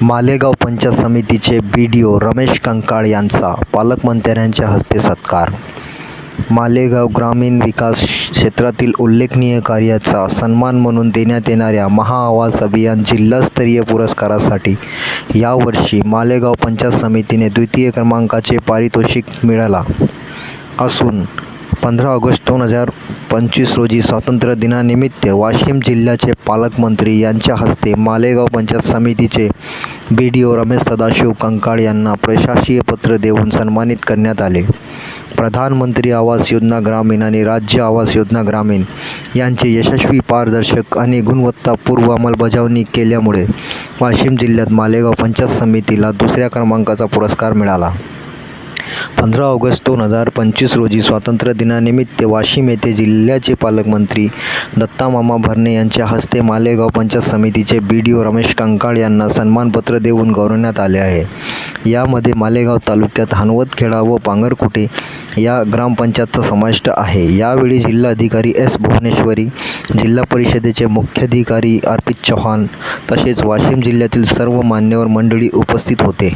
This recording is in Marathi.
मालेगाव पंचायत समितीचे B D O Ramesh Kankal यांचा पालकमंत्र्यांच्या हस्ते सत्कार. मालेगाव ग्रामीण विकास क्षेत्रातील उल्लेखनीय कार्याचा सन्मान म्हणून देण्यात येणाऱ्या महाआवाज अभियान जिल्हास्तरीय पुरस्कारासाठी यावर्षी मालेगाव पंचायत समितीने द्वितीय क्रमांकाचे पारितोषिक मिळाला. असून पंधरा ऑगस्ट दोन हजार पंचवीस रोजी स्वातंत्र्य दिनानिमित्त वाशिम जिल्ह्याचे पालकमंत्री यांच्या हस्ते मालेगाव पंचायत समितीचे B D O Ramesh Sadashiv Kankal यांना प्रशासकीय पत्र देऊन सन्मानित करण्यात आले. प्रधानमंत्री आवास योजना ग्रामीण आणि राज्य आवास योजना ग्रामीण यांचे यशस्वी पारदर्शक आणि गुणवत्तापूर्व अंमलबजावणी केल्यामुळे वाशिम जिल्ह्यात मालेगाव पंचायत समितीला दुसऱ्या क्रमांकाचा पुरस्कार मिळाला. पंधरा ऑगस्ट दोन हजार पंचवीस रोजी स्वातंत्र्य दिनानिमित्त वाशिम येथे जिल्ह्याचे पालकमंत्री दत्तामामा भरणे यांच्या हस्ते मालेगाव पंचायत समितीचे B D O Ramesh Kankal यांना सन्मानपत्र देऊन गौरवण्यात आले आहे. यामध्ये मालेगाव तालुक्यात हनवतखेडा व पांगरकुटे या ग्रामपंचायतचा समाविष्ट आहे. यावेळी जिल्हाधिकारी एस भुवनेश्वरी जिल्हा परिषदेचे मुख्याधिकारी अर्पित चव्हाण तसेच वाशिम जिल्ह्यातील सर्व मान्यवर मंडळी उपस्थित होते.